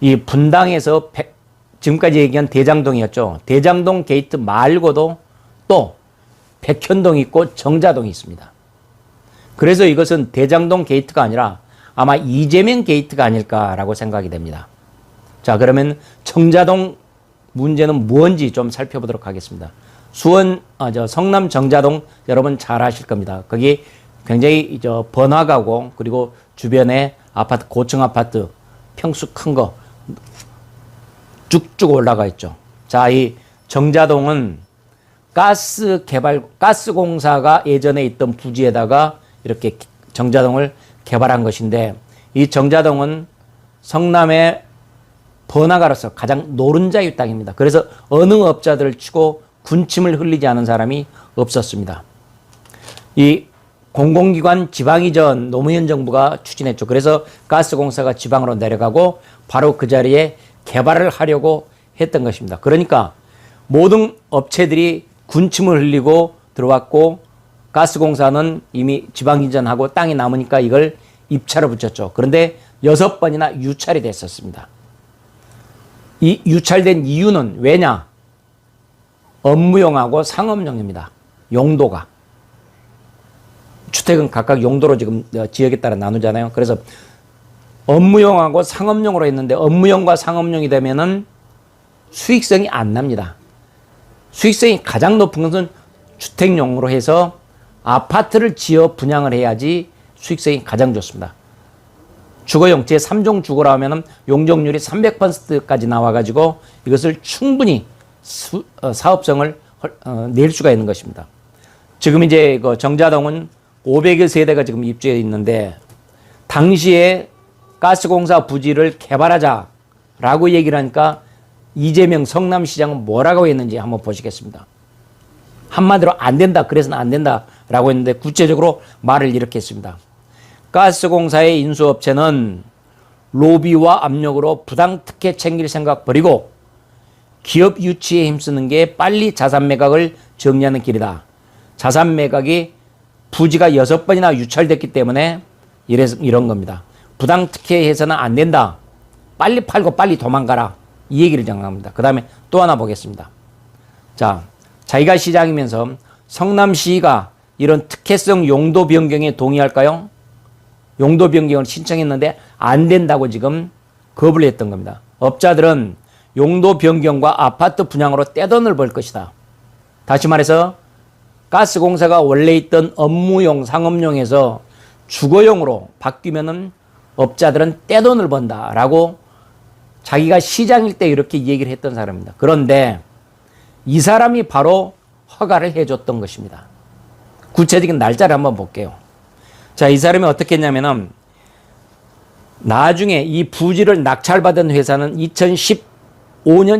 이 분당에서 백- 지금까지 얘기한 대장동이었죠. 대장동 게이트 말고도 또 백현동이 있고 정자동이 있습니다. 그래서 이것은 대장동 게이트가 아니라 아마 이재명 게이트가 아닐까라고 생각이 됩니다. 자, 그러면 정자동 문제는 무엇인지 좀 살펴보도록 하겠습니다. 수원, 아, 저 성남 정자동 여러분 잘 아실 겁니다. 거기 굉장히 저 번화가고 그리고 주변에 아파트, 고층 아파트, 평수 큰 거 쭉쭉 올라가 있죠. 자, 이 정자동은 가스 개발, 가스 공사가 예전에 있던 부지에다가 이렇게 정자동을 개발한 것인데 이 정자동은 성남의 번화가로서 가장 노른자의 땅입니다. 그래서 어느 업자들을 치고 군침을 흘리지 않은 사람이 없었습니다. 이 공공기관 지방이전 노무현 정부가 추진했죠. 그래서 가스공사가 지방으로 내려가고 바로 그 자리에 개발을 하려고 했던 것입니다. 그러니까 모든 업체들이 군침을 흘리고 들어왔고 가스공사는 이미 지방이전하고 땅이 남으니까 이걸 입찰을 붙였죠. 그런데 여섯 번이나 유찰이 됐었습니다. 이 유찰된 이유는 왜냐? 업무용하고 상업용입니다. 용도가. 주택은 각각 용도로 지금 어, 지역에 따라 나누잖아요. 그래서 업무용하고 상업용으로 했는데 업무용과 상업용이 되면은 수익성이 안 납니다. 수익성이 가장 높은 것은 주택용으로 해서 아파트를 지어 분양을 해야지 수익성이 가장 좋습니다. 주거용 제 3종 주거라 하면은 용적률이 300%까지 나와가지고 이것을 충분히 수, 어, 사업성을 헐- 어, 낼 수가 있는 것입니다. 지금 이제 그 정자동은 500여 세대가 지금 입주해 있는데 당시에 가스공사 부지를 개발하자라고 얘기를 하니까 이재명 성남시장은 뭐라고 했는지 한번 보시겠습니다. 한마디로 안 된다. 그래서는 안 된다라고 했는데 구체적으로 말을 이렇게 했습니다. 가스공사의 인수업체는 로비와 압력으로 부당 특혜 챙길 생각 버리고 기업 유치에 힘쓰는 게 빨리 자산 매각을 정리하는 길이다. 자산 매각이 부지가 여섯 번이나 유찰됐기 때문에 이런 겁니다. 부당 특혜해서는 안 된다. 빨리 팔고 빨리 도망가라. 이 얘기를 정합니다. 그 다음에 또 하나 보겠습니다. 자, 자기가 시장이면서 성남시가 이런 특혜성 용도 변경에 동의할까요? 용도 변경을 신청했는데 안 된다고 지금 거부를 했던 겁니다. 업자들은 용도 변경과 아파트 분양으로 떼돈을 벌 것이다. 다시 말해서 가스공사가 원래 있던 업무용, 상업용에서 주거용으로 바뀌면은 업자들은 떼돈을 번다라고 자기가 시장일 때 이렇게 얘기를 했던 사람입니다. 그런데 이 사람이 바로 허가를 해줬던 것입니다. 구체적인 날짜를 한번 볼게요. 자, 이 사람이 어떻게 했냐면은 나중에 이 부지를 낙찰받은 회사는 2015년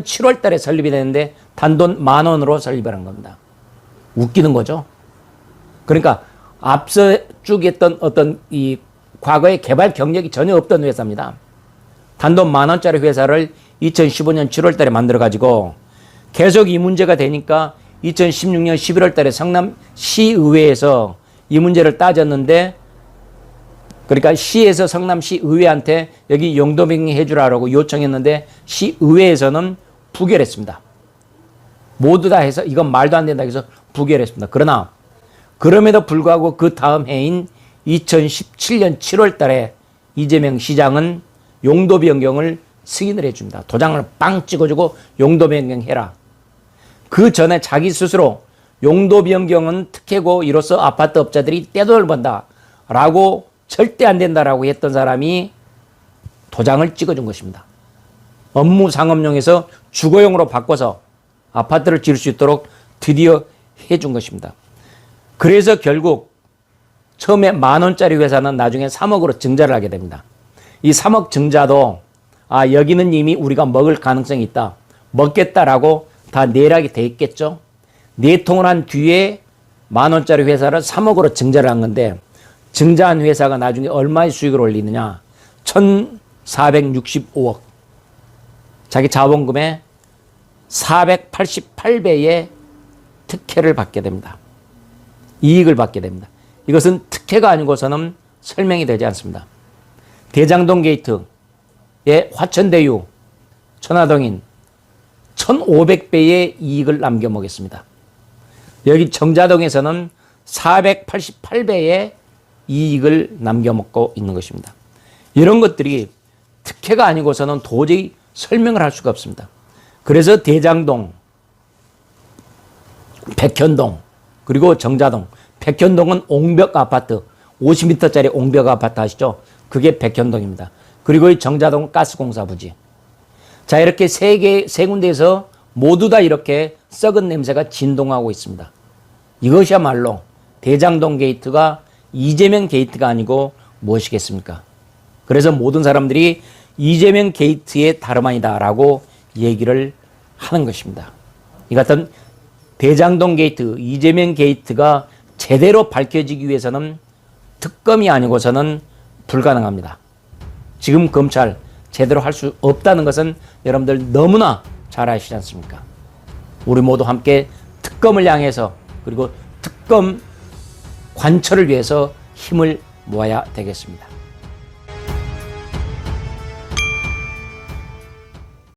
7월 달에 설립이 되는데 단돈 만 원으로 설립을 한 겁니다. 웃기는 거죠. 그러니까 앞서 쭉 했던 어떤 이 과거의 개발 경력이 전혀 없던 회사입니다. 단돈 만 원짜리 회사를 2015년 7월 달에 만들어 가지고 계속 이 문제가 되니까 2016년 11월 달에 성남 시의회에서 이 문제를 따졌는데 그러니까 시에서 성남시 의회한테 여기 용도변경 해주라고 요청했는데 시의회에서는 부결했습니다. 모두 다 해서 이건 말도 안 된다 해서 부결했습니다. 그러나 그럼에도 불구하고 그 다음 해인 2017년 7월 달에 이재명 시장은 용도 변경을 승인을 해줍니다. 도장을 빵 찍어주고 용도 변경해라. 그 전에 자기 스스로 용도 변경은 특혜고 이로써 아파트 업자들이 떼돈을 번다 라고 절대 안 된다라고 했던 사람이 도장을 찍어준 것입니다. 업무 상업용에서 주거용으로 바꿔서 아파트를 지을 수 있도록 드디어 해준 것입니다. 그래서 결국 처음에 만 원짜리 회사는 나중에 3억으로 증자를 하게 됩니다. 이 3억 증자도 아 여기는 이미 우리가 먹을 가능성이 있다. 먹겠다라고 다 내락이 돼 있겠죠. 내통을 한 뒤에 만 원짜리 회사를 3억으로 증자를 한 건데 증자한 회사가 나중에 얼마의 수익을 올리느냐? 1,465억. 자기 자본금의 488배의 특혜를 받게 됩니다. 이익을 받게 됩니다. 이것은 특혜가 아니고서는 설명이 되지 않습니다. 대장동 게이트 화천대유, 천화동인 1,500배의 이익을 남겨먹겠습니다. 여기 정자동에서는 488배의 이익을 남겨먹고 있는 것입니다. 이런 것들이 특혜가 아니고서는 도저히 설명을 할 수가 없습니다. 그래서 대장동, 백현동, 그리고 정자동. 백현동은 옹벽 아파트, 50m짜리 옹벽 아파트 아시죠? 그게 백현동입니다. 그리고 이 정자동은 가스공사 부지. 자, 이렇게 세 개, 세 군데에서 모두 다 이렇게 썩은 냄새가 진동하고 있습니다. 이것이야말로 대장동 게이트가 이재명 게이트가 아니고 무엇이겠습니까? 그래서 모든 사람들이 이재명 게이트의 다름 아니다라고 얘기를 하는 것입니다. 이 같은 대장동 게이트, 이재명 게이트가 제대로 밝혀지기 위해서는 특검이 아니고서는 불가능합니다. 지금 검찰 제대로 할 수 없다는 것은 여러분들 너무나 잘 아시지 않습니까? 우리 모두 함께 특검을 향해서 그리고 특검 관철을 위해서 힘을 모아야 되겠습니다.